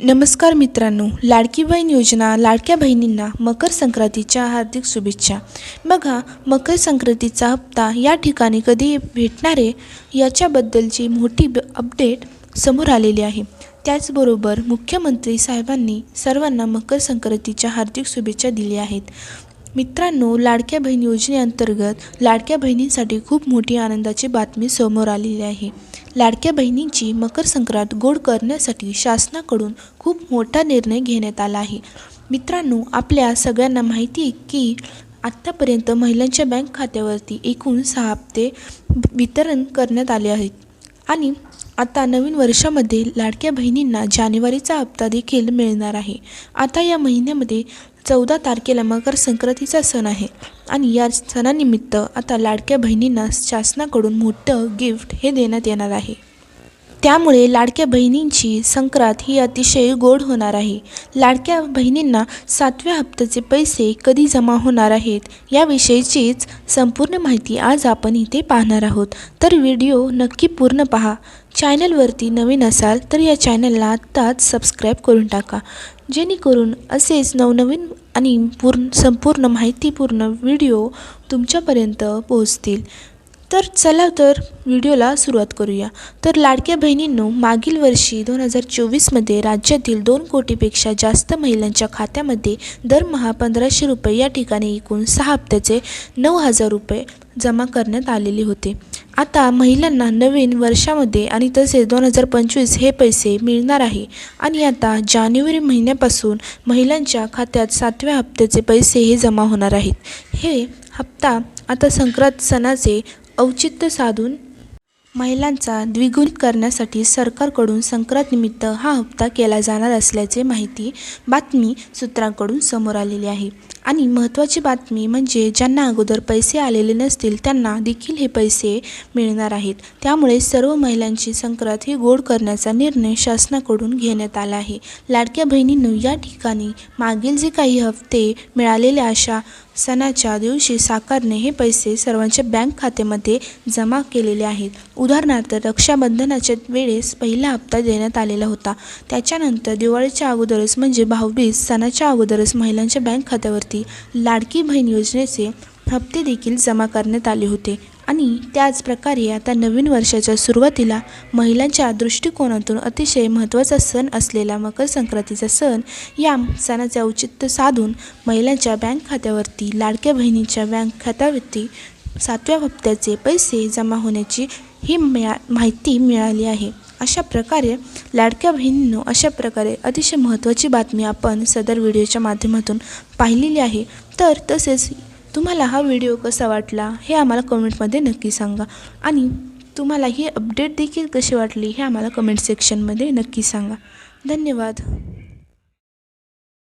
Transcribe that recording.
नमस्कार मित्रांनो लाडकी बहीण योजना लाडक्या बहिणींना मकर संक्रांतीच्या हार्दिक शुभेच्छा. बघा मकर संक्रांतीचा हप्ता या ठिकाणी कधी भेटणार आहे याच्याबद्दलची मोठी ब अपडेट समोर आलेली आहे. त्याचबरोबर मुख्यमंत्री साहेबांनी सर्वांना मकर संक्रांतीच्या हार्दिक शुभेच्छा दिल्या आहेत. मित्रांनो लाडक्या बहीण योजनेअंतर्गत लाडक्या बहिणींसाठी खूप मोठी आनंदाची बातमी समोर आलेली आहे. लाडक्या बहिणींची मकर संक्रांत गोड करण्यासाठी शासनाकडून खूप मोठा निर्णय घेण्यात आला आहे. मित्रांनो आपल्या सगळ्यांना माहिती आहे की आत्तापर्यंत महिलांच्या बँक खात्यावरती एकूण सहा हप्ते वितरण करण्यात आले आहेत. आणि आता नवीन वर्षामध्ये लाडक्या बहिणींना जानेवारीचा हप्ता देखील मिळणार आहे. आता या महिन्यामध्ये चौदा तारखेला मकर संक्रांतीचा सण आहे आणि या सणानिमित्त आता लाडक्या बहिणींना शासनाकडून मोठं गिफ्ट हे देण्यात येणार आहे. त्यामुळे लाडक्या बहिणींची संक्रांत ही अतिशय गोड होणार आहे. लाडक्या बहिणींना सातव्या हप्त्याचे पैसे कधी जमा होणार आहेत याविषयीचीच संपूर्ण माहिती आज आपण इथे पाहणार आहोत. तर व्हिडिओ नक्की पूर्ण पहा. चॅनलवरती नवीन असाल तर या चॅनलला आत्ताच सबस्क्राईब करून टाका. जेणेकरून असेच नवनवीन आणि पूर्ण संपूर्ण माहितीपूर्ण व्हिडिओ तुमच्यापर्यंत पोहोचतील. तर चला तर व्हिडिओला सुरुवात करूया. तर लाडक्या बहिणींनो मागील वर्षी दोन हजार चोवीसमध्ये राज्यातील दोन कोटीपेक्षा जास्त महिलांच्या खात्यामध्ये दरमहा पंधराशे रुपये या ठिकाणी एकूण सहा हप्त्याचे नऊ हजार रुपये जमा करण्यात आलेले होते. आता महिलांना नवीन वर्षामध्ये आणि तसेच दोन हजार पंचवीस हे पैसे मिळणार आहे. आणि आता जानेवारी महिन्यापासून महिलांच्या खात्यात सातव्या हप्त्याचे पैसे हे जमा होणार आहेत. हे हप्ता आता संक्रांत सणाचे औचित्य साधून महिलांचा द्विगुणित करण्यासाठी सरकारकडून संक्रांतनिमित्त हा हप्ता केला जाणार असल्याचे माहिती बातमी सूत्रांकडून समोर आलेली आहे. आणि महत्त्वाची बातमी म्हणजे ज्यांना अगोदर पैसे आलेले नसतील त्यांना देखील हे पैसे मिळणार आहेत. त्यामुळे सर्व महिलांची संक्रांत ही गोड करण्याचा निर्णय शासनाकडून घेण्यात आला आहे. लाडक्या बहिणींनो या ठिकाणी मागील जे काही हप्ते मिळालेल्या अशा सणाच्या दिवशी साकारणे हे पैसे सर्वांच्या बँक खात्यामध्ये जमा केलेले आहेत. उदाहरणार्थ रक्षाबंधनाच्या वेळेस पहिला हप्ता देण्यात आलेला होता. त्याच्यानंतर दिवाळीच्या अगोदरच म्हणजे भाऊबीज सणाच्या अगोदरच महिलांच्या बँक खात्यावरती लाडकी बहीण योजनेचे हप्ते देखील जमा करण्यात आले होते. आणि त्याचप्रकारे आता नवीन वर्षाच्या सुरुवातीला महिलांच्या दृष्टिकोनातून अतिशय महत्त्वाचा सण असलेला मकर संक्रांतीचा सण या सणाचे औचित्य साधून महिलांच्या बँक खात्यावरती लाडक्या बहिणीच्या बँक खात्यावरती सातव्या हप्त्याचे पैसे जमा होण्याची ही मिळा माहिती मिळाली आहे. अशा प्रकारे लाडक्या बहिणींनो अशा प्रकारे अतिशय महत्त्वाची बातमी आपण सदर व्हिडिओच्या माध्यमातून पाहिलेली आहे. तर तसेच तुम्हाला हा व्हिडिओ कसा वाटला हे आम्हाला कमेंटमध्ये नक्की सांगा. आणि तुम्हाला ही अपडेट देखील कशी वाटली हे आम्हाला कमेंट सेक्शनमध्ये नक्की सांगा. धन्यवाद.